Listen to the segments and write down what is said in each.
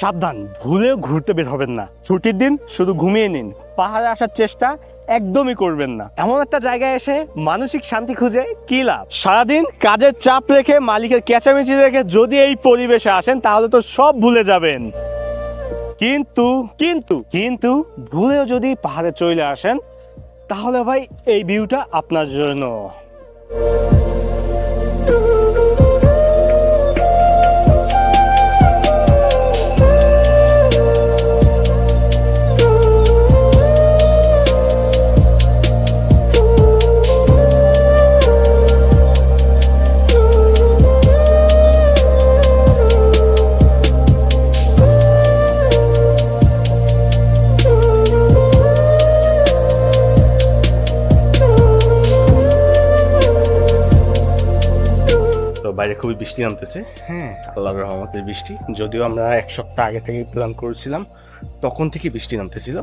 সাবধান, ভুলেও ঘুরতে বের হবেন না। ছুটির দিন শুধু ঘুমিয়ে নিন। পাহাড়ে আসার চেষ্টা একদমই করবেন না। এমন একটা জায়গায় এসে মানসিক শান্তি খুঁজে কি লাভ? সারাদিন কাজের চাপ রেখে মালিকের চেঁচামেচি রেখে যদি এই পরিবেশে আসেন, তাহলে তো সব ভুলে যাবেন। কিন্তু কিন্তু কিন্তু ভুলেও যদি পাহাড়ে চলে আসেন, তাহলে ভাই এই ভিউটা আপনার জন্য। খুবই বৃষ্টি নামতেছে। হ্যাঁ। আল্লাহর রহমতের বৃষ্টি। যদিও আমরা এক সপ্তাহ আগে থেকে প্ল্যান করেছিলাম তখন থেকে বৃষ্টি নামতেছিল।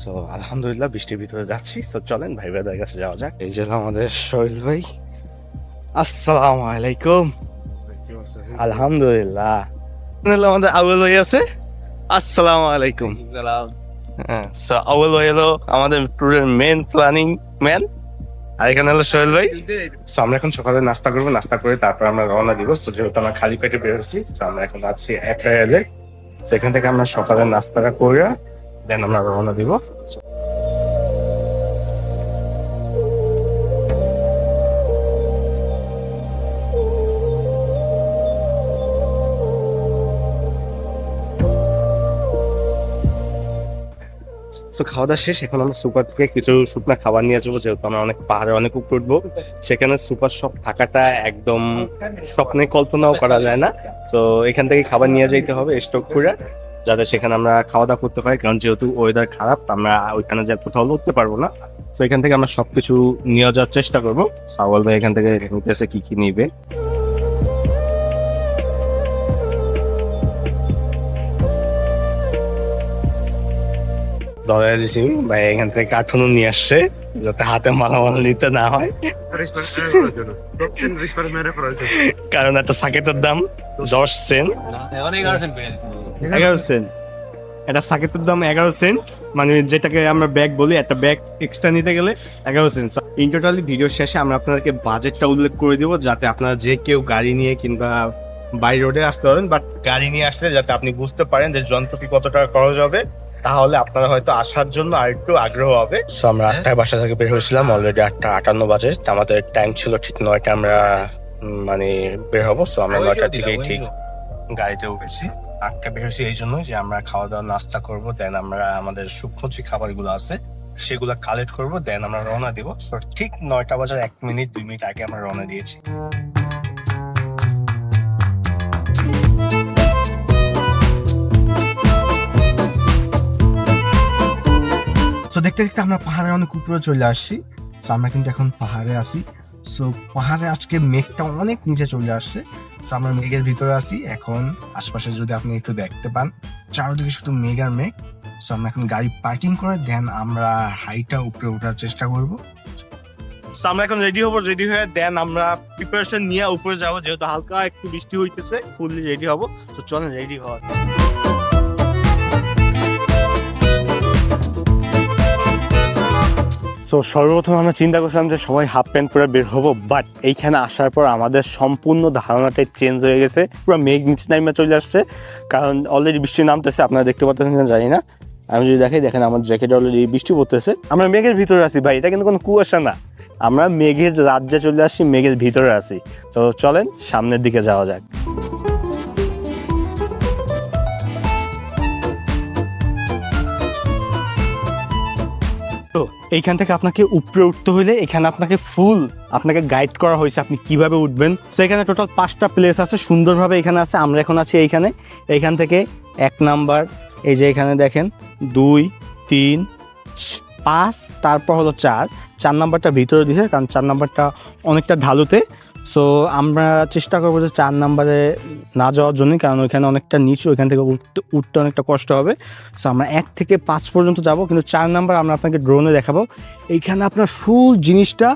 সো আলহামদুলিল্লাহ বৃষ্টির ভিতরে যাচ্ছি। তো চলেন ভাই ভাইদের কাছে যাওয়া যাক। এই যে হলো আমাদের সোহেল ভাই। আসসালামু আলাইকুম। আলহামদুলিল্লাহ। আমাদের আউল ভাই আছে। আসসালামু আলাইকুম। হ্যাঁ সো আউল ভাই হলো আমাদের ট্যুরের মেন প্ল্যানিং ম্যান আর এখানে হলো সোহেল ভাই। সো আমরা এখন সকালে নাস্তা করব, নাস্তা করে তারপর আমরা রওনা দিব। সো যেহেতু আমরা খালি পেটে বেরোচ্ছি তো আমরা এখন আছি অ্যাপ্রাইলে সেখান থেকে আমরা সকালে নাস্তাটা করে দেন আমরা রওনা দিব। তো খাওয়া দাওয়া শেষ, এখন আমরা সুপার থেকে কিছু শুকনা খাবার নিয়ে যাব যেহেতু আমরা অনেক পাহাড়ে অনেক উপরে উঠবো। সেখানে সুপার শপ থাকাটা একদম স্বপ্নে কল্পনাও করা যায় না। তো এখান থেকে খাবার নিয়ে যেতে হবে স্টক করে, যাতে সেখানে আমরা খাওয়া দাওয়া করতে পারি। কারণ যেহেতু ওয়েদার খারাপ, আমরা ওইখানে যে কোথাও উঠতে পারব না। তো এখান থেকে আমরা সবকিছু নিয়ে যাওয়ার চেষ্টা করব। সাওয়াল ভাই এখান থেকে কি কি নিবে? ধরে দিছি। ভাই এখান থেকে কার্টুনও নিয়ে আসছে যাতে হাতে মালামাল নিতে না হয়। কারণ একটা সাকেটের দাম দশ সেন্ট। এগারো সেন্ট। একটা সাকেটের দাম এগারো সেন্ট। মানে যেটাকে আমরা ব্যাগ বলি একটা ব্যাগ এক্সট্রা নিতে গেলে এগারো সেন্ট। ইন টোটালি ভিডিও শেষে আমরা আপনাদেরকে বাজেটটা উল্লেখ করে দিব যাতে আপনারা যে কেউ গাড়ি নিয়ে কিংবা বাই রোডে আসতে পারেন বাট গাড়ি নিয়ে আসলে যাতে আপনি বুঝতে পারেন যে যন্ত্রটি কত টাকা খরচ হবে। তাহলে আপনারা হয়তো আসার জন্য আর একটু আগ্রহ হবে। সো আমরা আটটায় বাসা থেকে বের হয়েছিলাম অলরেডি আটটা আটান্ন বাজে। আমাদের টাইম ছিল ঠিক নয়টা আমরা মানে বের হব। সো আমরা নয়টার দিকেই ঠিক গাড়িতে উঠেছি। আটটা বের হয়েছি এই জন্য যে আমরা খাওয়া দাওয়া নাস্তা করব দেন আমরা আমাদের শুকনো যে খাবারগুলো আছে সেগুলো কালেক্ট করব দেন আমরা রওনা দিব। ঠিক নয়টা বাজার এক মিনিট দুই মিনিট আগে আমরা রওনা দিয়েছি। সো দেখতে দেখতে আমরা পাহাড়ে অনেক উপরে চলে আসছি। সো আমরা কিন্তু এখন পাহাড়ে আছি। সো পাহাড়ে আজকে মেঘটা অনেক নিচে চলে আসছে। সো আমরা মেঘের ভিতরে আছি। এখন আশপাশে যদি আপনি একটু দেখতে পান, চারদিকে শুধু মেঘ আর মেঘ। সো আমরা এখন গাড়ি পার্কিং করে দেন আমরা হাইটা উপরে ওঠার চেষ্টা করব। আমরা এখন রেডি হব রেডি হয়ে দেন আমরা প্রিপারেশন নিয়ে উপরে যাব। যেহেতু হালকা একটু বৃষ্টি হইতেছে ফুললি রেডি হব। তো চলেন রেডি হওয়া সো সর্বপ্রথম আমরা চিন্তা করছিলাম যে সবাই হাফ প্যান্ট পরে বের হব বাট এইখানে আসার পর আমাদের সম্পূর্ণ ধারণাটাই চেঞ্জ হয়ে গেছে। পুরো মেঘ নিচে নামে চলে আসছে, কারণ অলরেডি বৃষ্টি নামতেছে, আপনারা দেখতে পাচ্ছেন কিনা জানি না। আমি যদি দেখাই, দেখেন আমার জ্যাকেট অলরেডি বৃষ্টি পড়তেছে। আমরা মেঘের ভিতরে আছি ভাই, এটা কিন্তু কোনো কুয়াশা না। আমরা মেঘের রাজ্যে চলে আসছি, মেঘের ভিতরে আছি। তো চলেন সামনের দিকে যাওয়া যাক। তো এইখান থেকে আপনাকে উপরে উঠতে হলে এখানে আপনাকে ফুল আপনাকে গাইড করা হয়েছে আপনি কীভাবে উঠবেন। তো এখানে টোটাল পাঁচটা প্লেস আছে, সুন্দরভাবে এখানে আছে, আমরা এখন আছি এইখানে। এইখান থেকে এক নাম্বার, এই যে এখানে দেখেন, দুই, তিন পাঁচ, তারপর হলো চার। চার নাম্বারটা ভিতরে দিছে, কারণ চার নাম্বারটা অনেকটা ঢালুতে। সো আমরা চেষ্টা করব যে চার নাম্বারে না যাওয়ার জন্য কারণ ওইখানে অনেকটা নিচু, ওইখান থেকে উঠতে উঠতে অনেকটা কষ্ট হবে। সো আমরা এক থেকে পাঁচ পর্যন্ত যাব, কিন্তু চার নাম্বার আমরা আপনাকে ড্রোনে দেখাবো। এইখানে আপনার ফুল জিনিসটা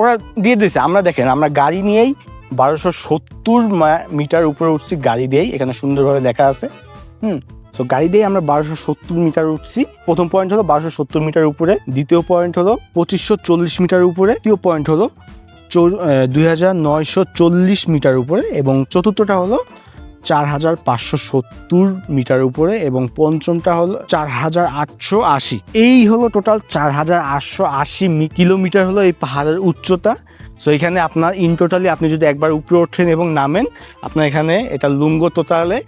ওরা দিয়ে দিয়েছে। আমরা দেখেন, আমরা গাড়ি নিয়েই বারোশো সত্তর মিটার উপরে উঠছি, গাড়ি দিয়েই। এখানে সুন্দরভাবে দেখা আছে। হুম তো গাড়ি দিয়ে আমরা বারোশো সত্তর মিটার উঠছি। প্রথম পয়েন্ট হলো বারোশো সত্তর মিটার উপরে, দ্বিতীয় পয়েন্ট হলো পঁচিশশো চল্লিশ মিটার উপরে, তৃতীয় পয়েন্ট হলো দুই হাজার নয়শো চল্লিশ মিটার উপরে এবং চতুর্থটা হলো চার হাজার পাঁচশো সত্তর মিটার উপরে এবং পঞ্চমটা হলো চার হাজার আটশো আশি। এই হলো টোটাল চার হাজার আটশো আশি কিলোমিটার হলো এই পাহাড়ের উচ্চতা। সো এখানে আপনার ইন টোটালি আপনি যদি একবার উপরে ওঠেন এবং নামেন, আপনার এখানে এটা লুঙ্গ টোটালে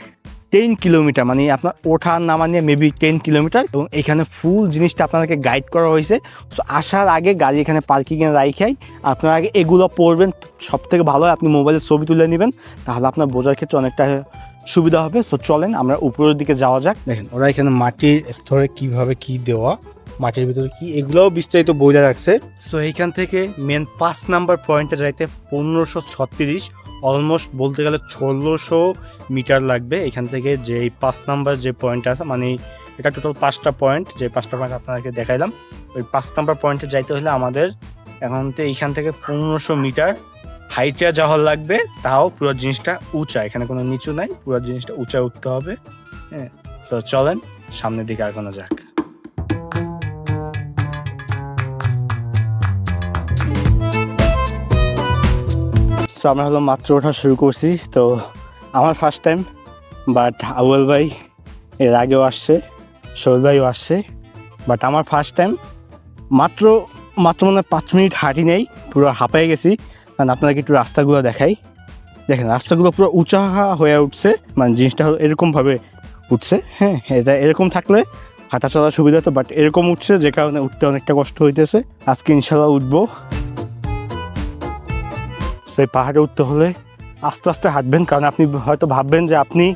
টেন কিলোমিটার মানে আপনার ওঠা, নামা নিয়ে মেবি টেন কিলোমিটার এবং এখানে ফুল জিনিসটা আপনাদেরকে গাইড করা হয়েছে। সো আসার আগে গাড়ি এখানে পার্কিংয়ে রাইখাই আপনার আগে এগুলো পড়বেন। সব থেকে ভালো হয় আপনি মোবাইলের ছবি তুলে নেবেন, তাহলে আপনার বোঝার ক্ষেত্রে অনেকটা সুবিধা হবে। সো চলেন আমরা উপরের দিকে যাওয়া যাক। দেখেন, ওরা এখানে মাটির স্তরে কীভাবে কি দেওয়া, মাটির ভিতরে কি, এগুলোও বিস্তারিত বইলে রাখছে। সো এইখান থেকে মেন পাঁচ নাম্বার পয়েন্টে যাইতে পনেরোশো ছত্রিশ অলমোস্ট বলতে গেলে ষোলোশো মিটার লাগবে। এখান থেকে যে পাঁচ নাম্বার যে পয়েন্ট আছে মানে এটা টোটাল পাঁচটা পয়েন্ট যে পাঁচটা পয়েন্ট আপনাকে দেখাইলাম। ওই পাঁচ নাম্বার পয়েন্টে যাইতে হলে আমাদের এখন তো এইখান থেকে পনেরোশো মিটার হাইটে যাওয়ার লাগবে। তাও পুরো জিনিসটা উঁচা, এখানে কোনো নিচু নাই, পুরো জিনিসটা উঁচা উঠতে হবে। হ্যাঁ তো চলেন, সামনের দিকে আগানো যাক। সো আমরা হলো মাত্র ওঠা শুরু করছি। তো, আমার ফার্স্ট টাইম বাট আউয়াল ভাই এর আগেও আসছে শহীদ ভাইও আসছে বাট আমার ফার্স্ট টাইম মাত্র মাত্র মনে হয় পাঁচ মিনিট হাঁটি নেই, পুরো হাঁপাই গেছি। কারণ আপনাকে একটু রাস্তাগুলো দেখাই। দেখেন, রাস্তাগুলো পুরো উঁচা হয়ে উঠছে মানে জিনিসটা হলো এরকমভাবে উঠছে হ্যাঁ এটা এরকম থাকলে হাঁটা চলার সুবিধা তো বাট এরকম উঠছে যে কারণে উঠতে অনেকটা কষ্ট হইতেছে। আজকে ইনশাল্লাহ উঠবো। সেই পাহাড়ে উঠতে হলে আস্তে আস্তে হাঁটবেন, কারণ আপনি হয়তো ভাববেন যে আপনি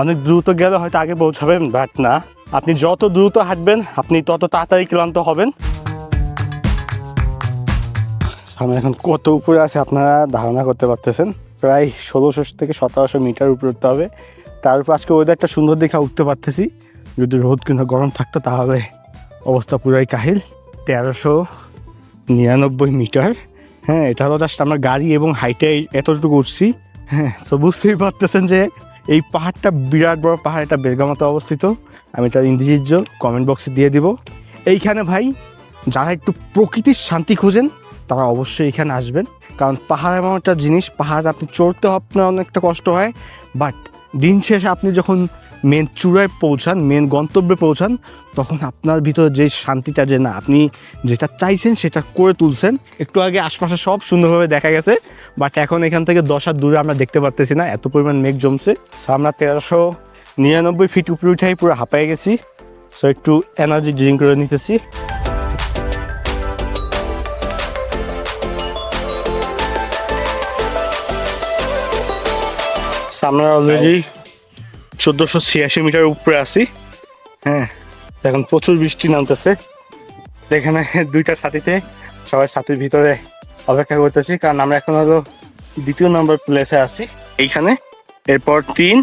অনেক দ্রুত গেলে হয়তো আগে পৌঁছাবেন বাট না। আপনি যত দ্রুত হাঁটবেন, আপনি তত তাড়াতাড়ি ক্লান্ত হবেন। সামনে এখন কত উপরে আছে আপনারা ধারণা করতে পারতেছেন? প্রায় ষোলোশো থেকে সতেরোশো মিটার উপরে উঠতে হবে। তার উপর আজকে ওয়েদারটা সুন্দর দেখে উঠতে পারতেছি। যদি রোদ কিংবা গরম থাকতো তাহলে অবস্থা পুরাই কাহিল। তেরোশো নিরানব্বই মিটার। হ্যাঁ এটা হলো জাস্ট আমরা গাড়ি এবং হাইটে এতটুকু উঠছি। হ্যাঁ তো বুঝতেই পারতেছেন যে এই পাহাড়টা বিরাট বড় পাহাড়, এটা বেলগামাতে অবস্থিত। আমি এটা ইন্দ্রজিৎ কমেন্ট বক্সে দিয়ে দিব। এইখানে ভাই, যারা একটু প্রকৃতির শান্তি খুঁজেন, তারা অবশ্যই এখানে আসবেন। কারণ পাহাড় এমন একটা জিনিস, পাহাড় আপনি চড়তে আপনার অনেকটা কষ্ট হয় বাট দিন শেষে আপনি যখন মেন চূড়ায় পৌঁছান মেন গন্তব্যে পৌঁছান, তখন আপনার ভিতরে যে শান্তিটা যে না, আপনি যেটা চাইছেন সেটা করে তুলছেন। একটু আগে আশপাশে সব সুন্দরভাবে দেখা গেছে বাট এখন এখান থেকে দশ হাত দূরে আমরা দেখতে পারতেছি না, এত পরিমাণ মেঘ জমছে। সো আমরা তেরোশো নিরানব্বই ফিট উপরে উঠাই পুরো হাঁপাই গেছি। সো একটু এনার্জি ড্রিঙ্ক করে নিতেছি। আমরা অলরেডি চোদ্দোশো ছিয়াশি মিটার উপরে আছি। হ্যাঁ এখন প্রচুর বৃষ্টি নামতেছে। এখানে দুইটা ছাতিতে সবাই ছাতির ভিতরে অপেক্ষা করতেছি কারণ আমরা এখন হলো দ্বিতীয় নম্বর প্লেসে আছি। এইখানে এরপর তিন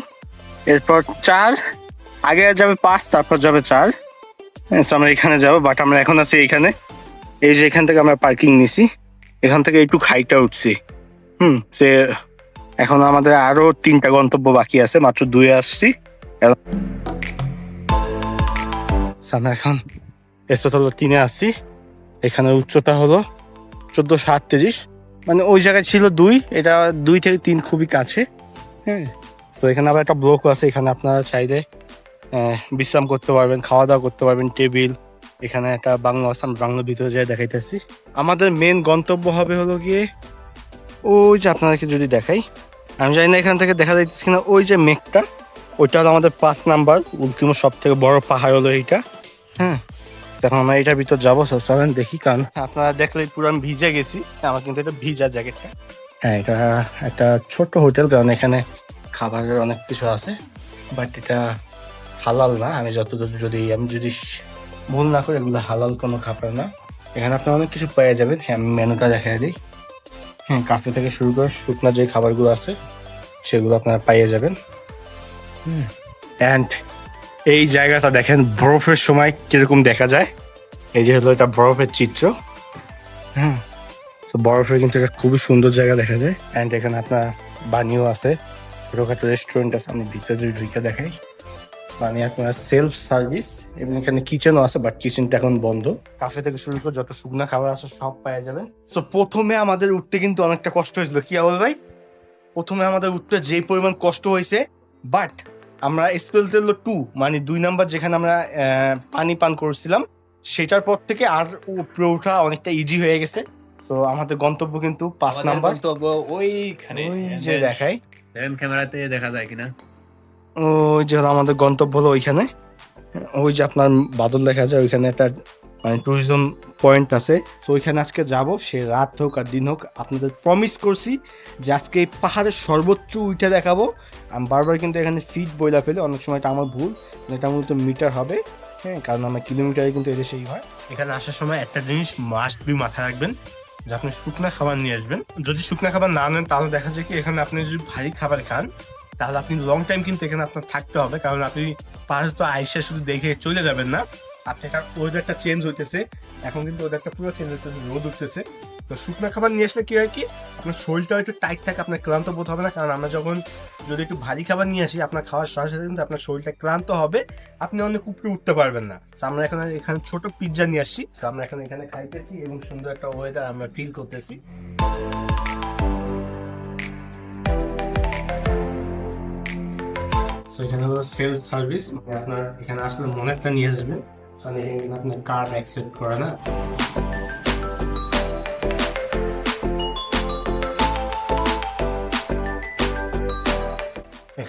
এরপর চার আগে যাবে পাঁচ তারপর যাবে চার। হ্যাঁ, আমরা এখানে যাব বাট আমরা এখন আছি এইখানে। এই যে এখান থেকে আমরা পার্কিং নিছি এখান থেকে একটু হাইটা উঠছি। হুম সে এখন আমাদের আরও তিনটা গন্তব্য বাকি আছে, মাত্র দুয়ে আসছি। এখন স্পেশাল তিনে আসছি। এখানে উচ্চতা হলো চোদ্দোশো আটত্রিশ মানে ওই জায়গায় ছিল দুই, এটা দুই থেকে তিন খুবই কাছে। হ্যাঁ। তো এখানে আবার একটা ব্লক আছে, এখানে আপনারা চাইলে বিশ্রাম করতে পারবেন, খাওয়া দাওয়া করতে পারবেন, টেবিল। এখানে একটা বাংলা আসাম বাংলা ভিতরে যাই দেখাইতেছি। আমাদের মেন গন্তব্য হবে হলো গিয়ে, ওই যে আপনাদেরকে যদি দেখাই। আমি জানি না এখান থেকে দেখা যাইতেছে কিনা ওই যে মেঘটা ওইটা হলো আমাদের পাঁচ নাম্বার উল্টিম সব থেকে বড় পাহাড় হলো এইটা। হ্যাঁ এখন আমরা এটার ভিতর যাব চলেন দেখি কারণ আপনারা দেখলে পুরো আমি ভিজে গেছি আমার কিন্তু এটা ভিজা জ্যাকেটটা। হ্যাঁ এটা একটা ছোট্ট হোটেল কারণ এখানে খাবারের অনেক কিছু আছে বাট এটা হালাল না। আমি যতদূর যদি আমি যদি ভুল না করি এগুলো হালাল কোনো খাবার না। এখানে আপনার অনেক কিছু পেয়ে যাবেন। হ্যাঁ আমি মেনুটা দেখাই দিই। হ্যাঁ কাফে থেকে শুরু করে শুকনা যে খাবারগুলো আছে সেগুলো আপনারা পাইয়ে যাবেন। অ্যান্ড এই জায়গাটা দেখেন বরফের সময় কীরকম দেখা যায়। এই যে হলো এটা বরফের চিত্র। হ্যাঁ তো বরফের কিন্তু একটা খুবই সুন্দর জায়গা দেখা যায়। অ্যান্ড এখানে আপনার বানিও আছে ছোটখাটো রেস্টুরেন্ট আছে আমি ভিতরে ঢুকে দেখাই। মানে আপনার সেলফ সার্ভিস এবং এখানে কিচেনও আছে বাট কিচেনটা এখন বন্ধ। কাফে থেকে শুরু করে যত শুকনা খাবার আছে সব পাওয়া যাবে। তো প্রথমে আমাদের উঠতে কিন্তু অনেকটা কষ্ট হয়েছিল। কি আবল ভাই? প্রথমে আমাদের উঠতে যে পরিমাণ কষ্ট হয়েছে বাট আমরা স্পেল তেল টু মানে দুই নাম্বার যেখানে আমরা পানি পান করছিলাম সেটার পর থেকে আর উপরে ওঠা অনেকটা ইজি হয়ে গেছে। তো আমাদের গন্তব্য কিন্তু পাঁচ নাম্বার ওইখানে। যে দেখায় ক্যামেরাতে দেখা যায় কিনা? ওই যে আমাদের গন্তব্য হলো ওইখানে। ওই যে আপনার বাদল দেখা যায়, ওইখানে একটা মানে ট্যুরিজম পয়েন্ট আছে। তো ওইখানে আজকে যাব, সে রাত হোক আর দিন হোক, আপনাদের প্রমিস করছি যে আজকে এই পাহাড়ের সর্বোচ্চ উইটা দেখাবো। আমি বারবার কিন্তু এখানে ফিট বইলা ফেলে, অনেক সময় এটা আমার ভুল এটা মূলত মিটার হবে হ্যাঁ কারণ আমার কিলোমিটারে কিন্তু এদেশেই হয়। এখানে আসার সময় একটা জিনিস মাস্ট বি মাথায় রাখবেন, যে আপনি শুকনা খাবার নিয়ে আসবেন। যদি শুকনা খাবার না নেন, তাহলে দেখা যায় কি, এখানে আপনি যদি ভারী খাবার খান তাহলে আপনি লং টাইম কিন্তু এখানে আপনার থাকতে হবে, কারণ আপনি পাহাড় তো আইসা শুধু দেখে চলে যাবেন না। আপনি একটা ওয়েদারটা চেঞ্জ হইতেছে, এখন কিন্তু ওয়েদারটা পুরো চেঞ্জ হইতেছে, রোদ উঠতেছে। তো শুকনো খাবার নিয়ে আসলে কি হয় কি, আপনার শরীরটা একটু টাইট থাকে, আপনার ক্লান্ত বোধ হবে না, কারণ আমরা যখন যদি একটু ভারী খাবার নিয়ে আসি, আপনার খাওয়ার সাথে সাথে কিন্তু আপনার শরীরটা ক্লান্ত হবে, আপনি অনেক উপরে উঠতে পারবেন না। তো আমরা এখানে এখানে ছোট পিৎজা নিয়ে আসছি। তো আমরা এখন এখানে খাইতেছি এবং সুন্দর একটা ওয়েদার আমরা ফিল করতেছি। সো এখানে হলো সেলফ সার্ভিস আপনার এখানে আসলে মনেরটা নিয়ে আসবেন কারণ এখানে আপনার কার্ড অ্যাকসেপ্ট করে না।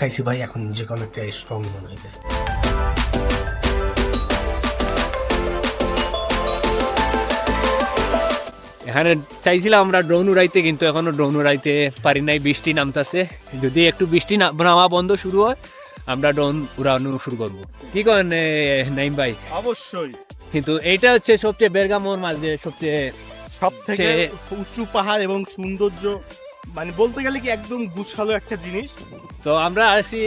খাইছি ভাই এখন নিজেকে অনেকটা স্ট্রং মনে হইতেছে। এখানে চাইছিলাম আমরা ড্রোন উড়াইতে কিন্তু এখনও ড্রোন উড়াইতে পারি নাই। বৃষ্টি নামতাছে। যদি একটু বৃষ্টি নামা বন্ধ শুরু হয় আমরা ড্রোন উড়ানো শুরু করব। কি করেন নাইম ভাই? অবশ্যই। কিন্তু এইটা হচ্ছে সবচেয়ে বেরগামোর মাঝে সবচেয়ে সব থেকে উঁচু পাহাড় এবং সৌন্দর্য মানে বলতে গেলে কি একদম গুছালো একটা জিনিস। তো আমরা আছি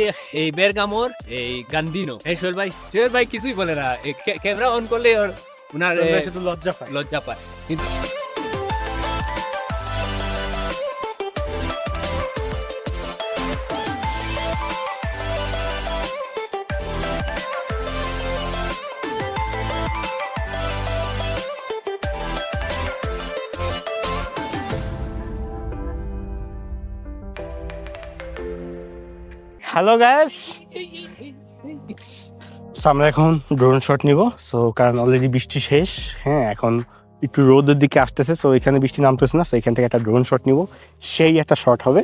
এই বেরগামোর এই গান্দিনো এই সোহেল ভাই সোহেল ভাই কিছুই বলে না। ক্যামেরা অন করলে শুধু লজ্জা পায়। লজ্জা পায়। কিন্তু হ্যালো গ্যাস আমরা এখন ড্রোন শট নিব। সো কারণ অলরেডি বৃষ্টি শেষ। হ্যাঁ এখন একটু রোদের দিকে আসতেছে। সো এখানে বৃষ্টি নামতেছে না। সো এখান থেকে একটা ড্রোন শট নিব। সেই একটা শট হবে।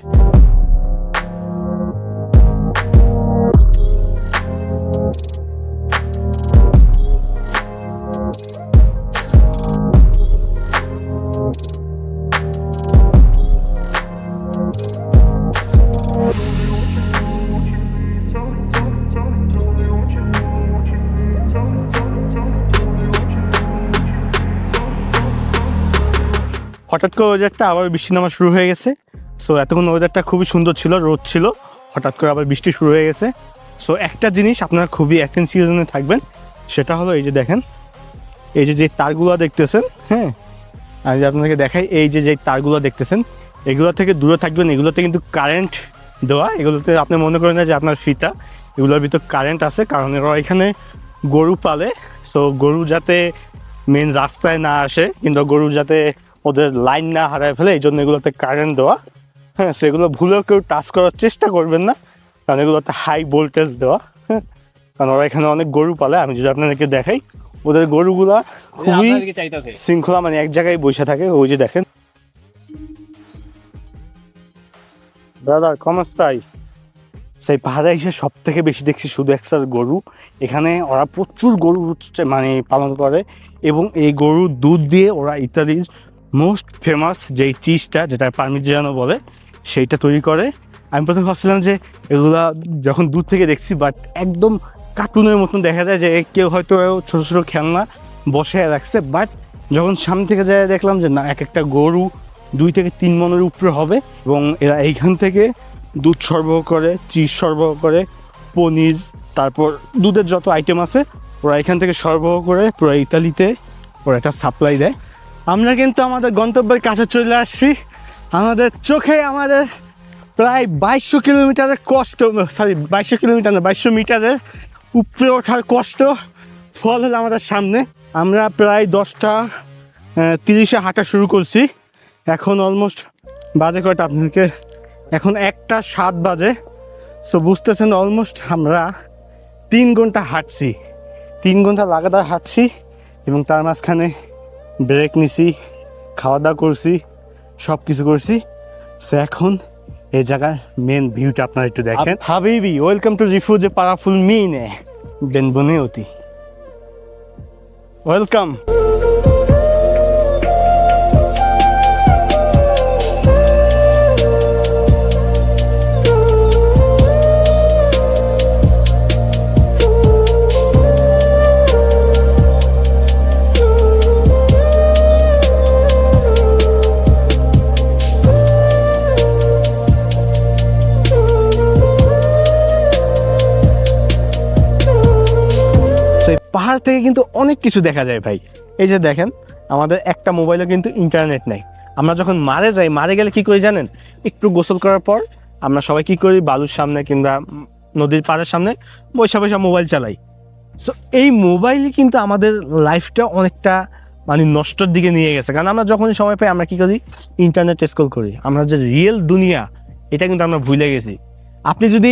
হঠাৎ করে ওয়েদারটা আবার বৃষ্টি নামা শুরু হয়ে গেছে। সো এতক্ষণ ওয়েদারটা খুবই সুন্দর ছিল, রোদ ছিল। হঠাৎ করে আবার বৃষ্টি শুরু হয়ে গেছে। সো একটা জিনিস আপনারা খুবই অ্যাটেনশনে থাকবেন, সেটা হলো এই যে দেখেন, এই যে যে তারগুলো দেখতেছেন হ্যাঁ? আমি যদি আপনাদেরকে দেখাই, এই যে যে তারগুলো দেখতেছেন, এগুলো থেকে দূরে থাকবেন, এগুলোতে কিন্তু কারেন্ট দেওয়া, এগুলোতে আপনি মনে করেন না যে আপনার ফিতা, এগুলোর ভিতর কারেন্ট আছে, কারণ এরা এখানে গরু পালে। সো গরু যাতে মেন রাস্তায় না আসে কিন্তু গরু যাতে ওদের লাইন না হারায় ফেলে এই জন্য এগুলোতে কারেন্ট দেওয়া। হ্যাঁ সেগুলো ভুলেও কেউ টাচ করার চেষ্টা করবেন না কারণ এগুলোতে হাই ভোল্টেজ দেওয়া। হ্যাঁ কারণ ওরা এখানে অনেক গরু পালে আমি যদি আপনাদেরকে দেখাই ওদের গরুগুলা খুবই শৃঙ্খলা মানে এক জায়গায় বসে থাকে ওই যে দেখেন। দাদা কমস্তাই সেই পাহাড়ে এসে সব থেকে বেশি দেখছি শুধু একসার গরু। এখানে ওরা প্রচুর গরু মানে পালন করে এবং এই গরুর দুধ দিয়ে ওরা ইত্যাদির মোস্ট ফেমাস যেই চিজটা যেটা পারমিজিয়ানো বলে, সেইটা তৈরি করে। আমি প্রথমে ভাবছিলাম যে এগুলা যখন দূর থেকে দেখছি বাট একদম কার্টুনের মতন দেখা যায় যে কেউ হয়তো ছোটো ছোটো খেলনা বসে রাখছে বাট যখন সামনে থেকে যায় দেখলাম যে না, এক একটা গরু দুই থেকে তিন মনের উপরে হবে এবং এরা এইখান থেকে দুধ সরবরাহ করে চিজ সরবরাহ করে, পনির, তারপর দুধের যত আইটেম আছে, ওরা এখান থেকে সরবরাহ করে, পুরো ইতালিতে ওরা একটা সাপ্লাই দেয়। আমরা কিন্তু আমাদের গন্তব্যের কাছে চলে আসছি। আমাদের চোখে আমাদের প্রায় বাইশশো কিলোমিটারের কষ্ট সরি বাইশশো কিলোমিটার না, বাইশশো মিটারের উপরে ওঠার কষ্ট ফল হলো আমাদের সামনে। আমরা প্রায় দশটা তিরিশে হাঁটা শুরু করছি। এখন অলমোস্ট বাজে কয়টা আপনাদেরকে? এখন একটা সাত বাজে। সো বুঝতেছেন অলমোস্ট আমরা তিন ঘণ্টা হাঁটছি। তিন ঘণ্টা লাগাতার হাঁটছি এবং তার মাঝখানে ব্রেক নিছি খাওয়া দাওয়া করছি সব কিছু করছি। সো এখন এই জায়গার মেন ভিউটা আপনারা একটু দেখেন। হাবিবি welcome to refuse a powerful মিনে। দেন বনে অতি ওয়েলকাম পাহাড় থেকে কিন্তু অনেক কিছু দেখা যায় ভাই। এই যে দেখেন, আমাদের একটা মোবাইলে কিন্তু ইন্টারনেট নেই। আমরা যখন মারে যাই, মারে গেলে কি করি জানেন? একটু গোসল করার পর আমরা সবাই কি করি? বালুর সামনে কিংবা নদীর পাড়ের সামনে বৈশা বৈশা মোবাইল চালাই। সো এই মোবাইল কিন্তু আমাদের লাইফটা অনেকটা মানে নষ্টর দিকে নিয়ে গেছে। কারণ আমরা যখনই সময় পাই, আমরা কি করি? ইন্টারনেট স্ক্রল করি। আমরা যে রিয়েল দুনিয়া, এটা কিন্তু আমরা ভুলে গেছি। আপনি যদি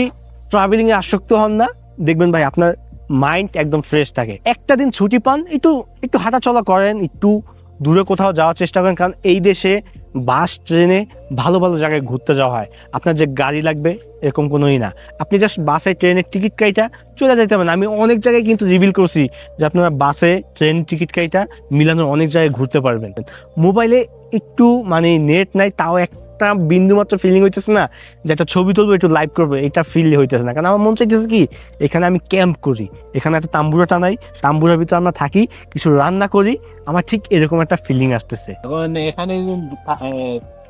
ট্রাভেলিংয়ে আসক্ত হন না, দেখবেন ভাই আপনার মাইন্ড একদম ফ্রেশ থাকে। একটা দিন ছুটি পান, একটু একটু হাঁটাচলা করেন, একটু দূরে কোথাও যাওয়ার চেষ্টা করেন, কারণ এই দেশে বাস, ট্রেনে ভালো ভালো জায়গায় ঘুরতে যাওয়া হয়। আপনার যে গাড়ি লাগবে, এরকম কোনোই না। আপনি জাস্ট বাসে ট্রেনের টিকিট কাইটা চলে যেতে পারেন। আমি অনেক জায়গায় কিন্তু রিভিল করছি যে আপনারা বাসে ট্রেন টিকিট কাইটা মিলানোর অনেক জায়গায় ঘুরতে পারবেন। মোবাইলে একটু মানে নেট নাই, তাও একটা বিন্দু মাত্র ফিলিং হইতেছে না যে একটা ছবি তুলবো একটু লাইভ করব এটা ফিল হইতেছে না। কারণ আমার মন চাইতেছে কি এখানে আমি ক্যাম্প করি এখানে একটা তাম্বুরা টানাই তাম্বুরার ভিতরে আমরা থাকি কিছু রান্না করি আমার ঠিক এরকম একটা ফিলিং আসতেছে। এখন এখানে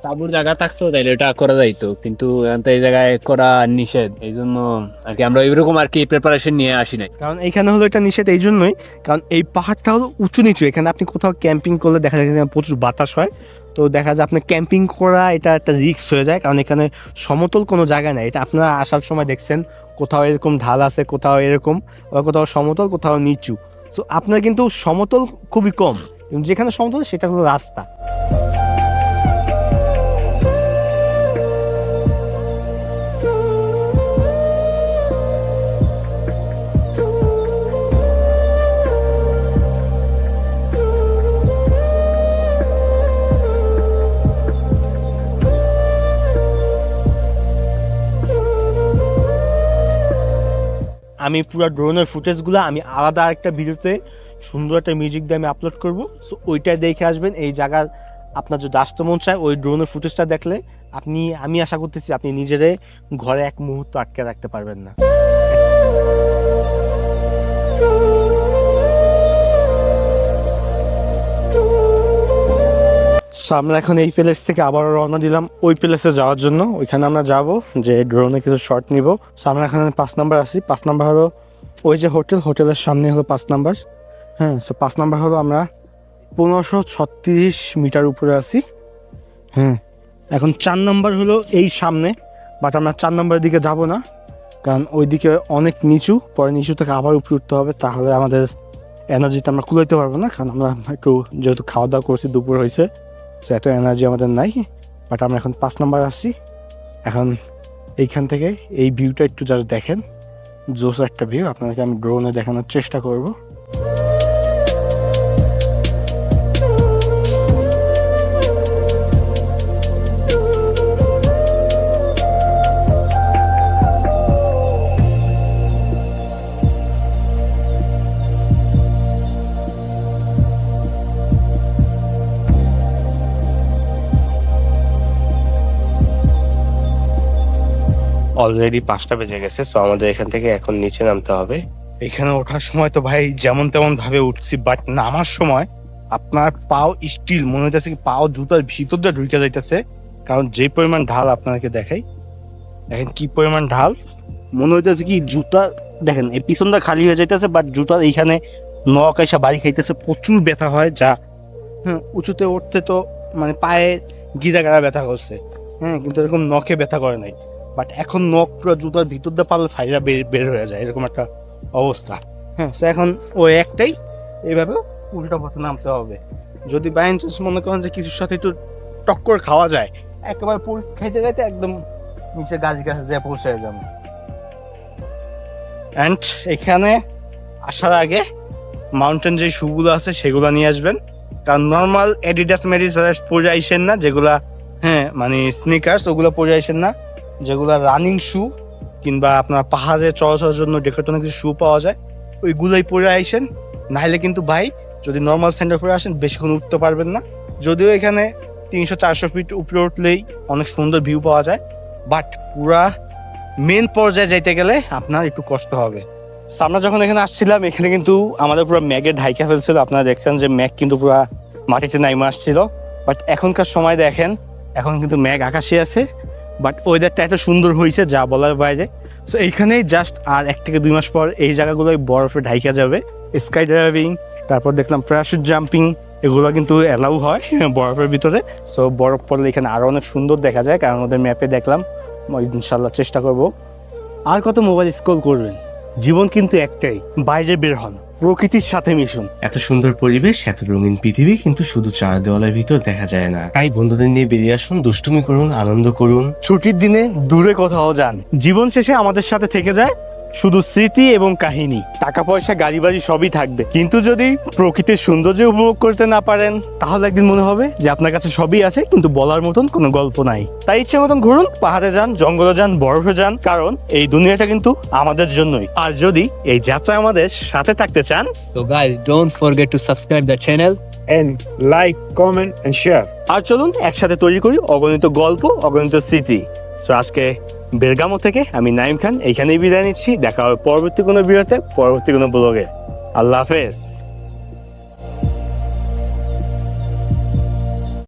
তাবুর জায়গা থাকতো তাইলে এটা করা যাইতো কিন্তু এই জায়গায় করা নিষেধ এই জন্য আর কি আমরা এরকম আর কি প্রিপারেশন নিয়ে আসি নাই। কারণ এইখানে হলো এটা নিষেধ এই জন্যই কারণ এই পাহাড়টা হলো উঁচু নিচু এখানে আপনি কোথাও ক্যাম্পিং করলে দেখা যায় এখানে প্রচুর বাতাস হয় তো দেখা যায় আপনার ক্যাম্পিং করা এটা একটা রিক্স হয়ে যায়, কারণ এখানে সমতল কোনো জায়গা নেই। এটা আপনারা আসার সময় দেখছেন, কোথাও এরকম ঢাল আছে, কোথাও এরকম কোথাও সমতল, কোথাও নিচু। সো আপনার কিন্তু সমতল খুবই কম। যেখানে সমতল সেটা হলো রাস্তা। আমি পুরো ড্রোনের ফুটেজগুলো আমি আলাদা একটা ভিডিওতে সুন্দর একটা মিউজিক দিয়ে আমি আপলোড করব। সো ওইটাই দেখে আসবেন, এই জায়গার আপনার যদি আসতে মন চায়, ওই ড্রোনের ফুটেজটা দেখলে আপনি, আমি আশা করতেছি আপনি নিজেরাই ঘরে এক মুহূর্ত আটকে রাখতে পারবেন না। So, আমরা এখন এই প্লেস থেকে আবার রওনা দিলাম। ওই প্লেসে যাওয়ার জন্য। ওইখানে আমরা যাব যে ড্রোনে কিছু শর্ট নিব। So, আমরা এখানে পাঁচ নাম্বার আছি। পাঁচ নাম্বার হলো ওই যে হোটেল হোটেলের সামনে হলো পাঁচ নাম্বার হ্যাঁ সো পাঁচ নাম্বার হলো আমরা পনেরোশো ছত্রিশ মিটার উপরে আছি। হ্যাঁ এখন চার নাম্বার হলো এই সামনে। বাট আমরা চার নাম্বারের দিকে যাব না। কারণ ওইদিকে অনেক নিচু। পরে নিচু থেকে আবার উপরে উঠতে হবে। তাহলে আমাদের এনার্জিটা আমরা কুলাইতে পারব না। কারণ আমরা একটু যেহেতু খাওয়া দাওয়া করছি দুপুর হয়েছে। তো এত এনার্জি আমাদের নাই বাট আমরা এখন পাঁচ নম্বর আসছি এখন এইখান থেকে এই ভিউটা একটু জাস্ট দেখেন। জোস একটা ভিউ আপনাদেরকে আমি ড্রোনে দেখানোর চেষ্টা করব। অলরেডি পাঁচটা বেজে গেছে সো আমাদের এখান থেকে এখন নিচে নামতে হবে। এখানে ওঠার সময় তো ভাই যেমন তেমন ভাবে উঠছি বাট নামার সময় আপনার পাও স্টিল মনে হইতেছে কি পাও জুতার ভিতর দিয়ে ঢুকে যাইতেছে, কারণ যে পরিমাণ ঢাল আপনাকে দেখাই, দেখেন কি পরিমাণ ঢাল, মনে হইতেছে কি জুতা, দেখেন এই পিছনটা খালি হয়ে যাইতেছে বাট জুতার এইখানে নখ এসে বাড়ি খাইতেছে, প্রচুর ব্যথা হয়, যা হ্যাঁ উঁচুতে উঠতে তো মানে পায়ে গিরা গাড়া ব্যথা করছে হ্যাঁ কিন্তু এরকম নখে ব্যথা করে নাই। বাট এখন নখ পুরো জুতার ভিতর দিয়ে পারলে ফাইরা বের হয়ে যায়, এরকম একটা অবস্থা। হ্যাঁ এখন ওই একটাই, এইভাবে উল্টা পথে নামতে হবে। যদি বাই মনে করেন যে কিছুর সাথে একটু টক্কর খাওয়া যায়, একেবারে পুল খাইতে খাইতে একদম নিচে গাছ গাছে যেয়ে পৌঁছে যাবে। অ্যান্ড এখানে আসার আগে মাউন্টেন যে শুগুলো আছে সেগুলো নিয়ে আসবেন। কারণ নর্মাল এডিডাস মেডিসাস পরে আইসেন না, যেগুলা হ্যাঁ মানে স্নিকার্স ওগুলো পরে আইসেন না। যেগুলা রানিং শু কিংবা আপনার পাহাড়ে চলাচলের জন্য ডেকাটনে কিছু শু পাওয়া যায়, ওইগুলোই পরে আইসেন নাহলে কিন্তু ভাই, যদি নর্মাল সেন্টার পরে আসেন, বেশিক্ষণ উঠতে পারবেন না। যদিও এখানে তিনশো চারশো ফিট উপরে উঠলেই অনেক সুন্দর ভিউ পাওয়া যায় বাট পুরা মেন পর্যায়ে যাইতে গেলে আপনার একটু কষ্ট হবে। আমরা যখন এখানে আসছিলাম, এখানে কিন্তু আমাদের পুরো ম্যাগের ঢাইকা ফেলছিল। আপনারা দেখছেন যে ম্যাগ কিন্তু পুরো মাটিতে নাইমে আসছিল। বাট এখনকার সময় দেখেন, এখন কিন্তু ম্যাগ আকাশে আছে। বাট ওয়েদারটা এত সুন্দর হয়েছে, যা বলার বাইরে। সো এইখানেই জাস্ট আর এক থেকে দুই মাস পর এই জায়গাগুলোই বরফে ঢাইকা যাবে। স্কাই ড্রাইভিং তারপর দেখলাম প্যারাশুট জাম্পিং এগুলো কিন্তু অ্যালাউ হয় বরফের ভিতরে। সো বরফ পড়লে এখানে আরও অনেক সুন্দর দেখা যায়, কারণ ওদের ম্যাপে দেখলাম ইনশাল্লাহ চেষ্টা করব। আর কত মোবাইল স্ক্রল করবেন? জীবন কিন্তু একটাই, বাইরে বের হন। প্রকৃতির সাথে মিশুন। এত সুন্দর পরিবেশ এত রঙিন পৃথিবী কিন্তু শুধু চার দেওয়ালের ভিতর দেখা যায় না। তাই বন্ধুদের নিয়ে বেরিয়ে আসুন দুষ্টুমি করুন আনন্দ করুন। ছুটির দিনে দূরে কোথাও যান। জীবন শেষে আমাদের সাথে থেকে যায় শুধু স্মৃতি এবং কাহিনী। টাকা পয়সা গাড়ি বাড়ি সবই থাকবে। কিন্তু যদি প্রকৃতির সৌন্দর্য উপভোগ করতে না পারেন তাহলে একদিন মনে হবে যে আপনার কাছে সবই আছে কিন্তু বলার মতন কোনো গল্প নাই। তাই ইচ্ছে মতন ঘুরুন পাহাড়ে যান জঙ্গলে যান বরফে যান কারণ এই দুনিয়াটা কিন্তু আমাদের জন্যই। আর যদি এই যাত্রা আমাদের সাথে থাকতে চান So guys, don't forget to subscribe the channel and like comment and share আর চলুন একসাথে তৈরি করি অগণিত গল্প অগণিত স্মৃতি। সো আজকে বেরগামো থেকে আমি নাইম খান, এইখানেই বিদায় নিচ্ছি। দেখা হবে পরবর্তী কোনো বিরতে পরবর্তী কোনো ব্লগে। আল্লাহ হাফেজ।